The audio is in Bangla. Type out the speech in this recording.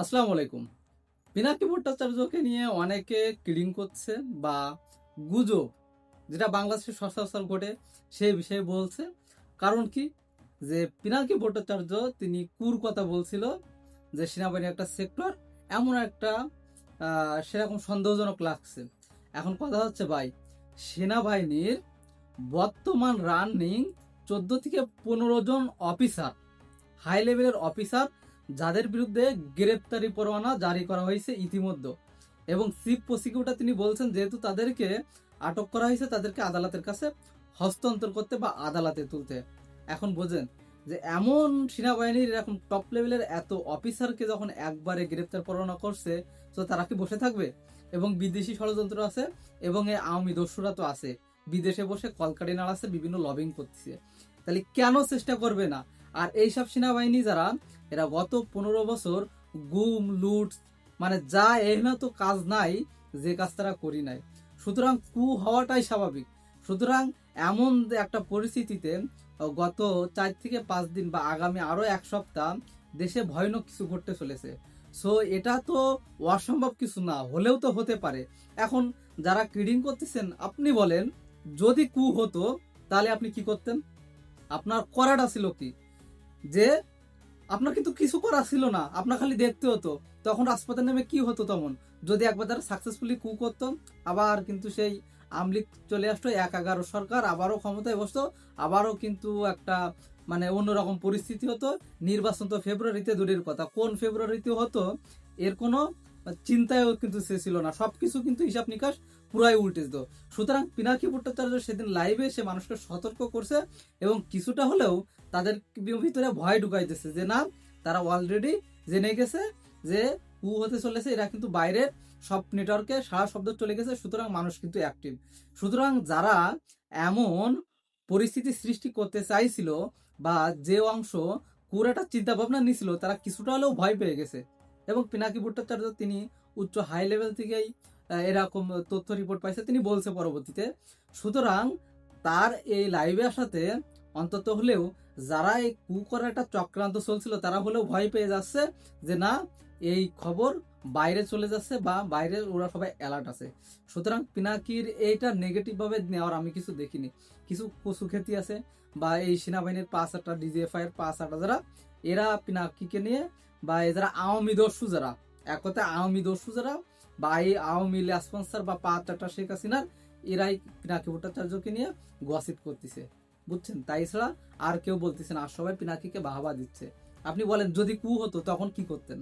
আসসালামু আলাইকুম পিনাকি ভট্টাচার্যকে নিয়ে অনেকে কিডিং করছে বা গুজব, যেটা বাংলাদেশে সচরাচর ঘটে সেই বিষয়ে বলছে। কারণ কি? যে পিনাকি ভট্টাচার্য তিনি কুর কথা বলছিল যে সেনাবাহিনীর একটা সেক্টর, এমন একটা সেরকম সন্দেহজনক লাগছে। এখন কথা হচ্ছে ভাই, সেনাবাহিনীর বর্তমান রানিং চোদ্দ থেকে পনেরো জন অফিসার হাই লেভেলের অফিসার যাদের বিরুদ্ধে গ্রেপ্তারি পরোয়ানা জারি করা হয়েছে ইতিমধ্যে। এবং চিফ প্রসিকিউটর তিনি বলছেন, যেহেতু তাদেরকে আটক করা হয়েছে, তাদেরকে আদালতের কাছে হস্তান্তর করতে বা আদালতে তুলতে। এখন বোঝেন যে এমন সেনাবাহিনীর এরকম টপ লেভেলের এত অফিসারকে যখন একবারে গ্রেপ্তার পরোয়ানা করছে, তো তারা কি বসে থাকবে? এবং বিদেশি ষড়যন্ত্র আছে, এবং এই আওয়ামী দস্যুরা তো আছে। বিদেশে বসে কলকাটি নাড়াচ্ছে, বিভিন্ন লবিং করতেছে। তাহলে কেন চেষ্টা করবে না? আর এইসব সেনাবাহিনী যারা, এরা গত পনেরো বছর গুম, লুট মানে যা এখানে তো কাজ নাই, যে কাজ তারা করি নাই। সুতরাং কু হওয়াটাই স্বাভাবিক। সুতরাং এমন একটা পরিস্থিতিতে গত চার থেকে পাঁচ দিন বা আগামী আরও এক সপ্তাহ দেশে ভয়ানক কিছু ঘটতে চলেছে। সো এটা তো অসম্ভব কিছু না, হলেও তো হতে পারে। এখন যারা ক্রিডিং করতেছেন, আপনি বলেন, যদি কু হতো, তাহলে আপনি কি করতেন? আপনার করাটা ছিল কি? যে আপনার কিন্তু কিছু করা ছিল না, আপনার খালি দেখতে হতো। তখন রাজপথে নেমে কি হতো তখন? যদি একবার তারা সাকসেসফুলি কু করতো, আবার কিন্তু সেই আমলিক চলে আসতো, এক এগারো সরকার আবারও ক্ষমতায় বসতো, আবারও কিন্তু একটা মানে অন্যরকম পরিস্থিতি হতো। নির্বাচন তো ফেব্রুয়ারিতে দূরের কথা। কোন ফেব্রুয়ারিতে হতো, এর কোনো চিন্তায়ও কিন্তু সে ছিল না। সবকিছু কিন্তু হিসাব নিকাশ পুরাই উল্টে দিত। সুতরাং পিনাকি ভট্টাচার্য সেদিন লাইভে সে মানুষকে সতর্ক করছে এবং কিছুটা হলেও তাদের ভিতরে ভয় ঢুকাইতেছে যে না, তারা অলরেডি জেনে গেছে যে কু হতে চলেছে, এরা কিন্তু বাইরের সব নেটওয়ার্কে সারা শব্দ চলে গেছে, সুতরাং মানুষ কিন্তু অ্যাক্টিভ সুতরাং যারা এমন পরিস্থিতি সৃষ্টি করতে চাইছিল বা যে অংশ একটা চিন্তা ভাবনা নিছিল, তারা কিছুটা হলেও ভয় পেয়ে গেছে। এবং পিনাকি ভট্টাচার্য তিনি উচ্চ হাই লেভেল থেকেই এরকম তথ্য রিপোর্ট পাইছে, তিনি বলছে পরবর্তীতে, সুতরাং তার এই লাইভে আসাতে অন্তত হলেও যারা এই কু করার একটা চক্রান্ত চলছিল, তারা হলেও ভয় পেয়ে যাচ্ছে যে না, এই খবর বাইরে চলে যাচ্ছে বা বাইরে ওরা সবাই অ্যালার্ট আছে। সুতরাং পিনাকির এইটা নেগেটিভভাবে নেওয়ার আমি কিছু দেখিনি। কিছু কচু খেতি আছে বা এই সেনাবাহিনীর পাঁচ আটটা ডিজিএফআই এর পাঁচ আটটা যারা, এরা পিনাকিকে নিয়ে বা যারা আওয়ামী দস্যু যারা এক কথায় আওয়ামী দস্যু যারা বা এই আওয়ামী স্পন্সার বা পাঁচ আটটা শেখ হাসিনার, এরাই পিনাকি ভট্টাচার্যকে নিয়ে গসিপ করতেছে। বুঝছেন? তাই ছাড়া আর কেউ বলতেছেন আর সবাই পিনাকিকে বাহাবা দিচ্ছে। আপনি বলেন, যদি কু হতো, তখন কি করতেন?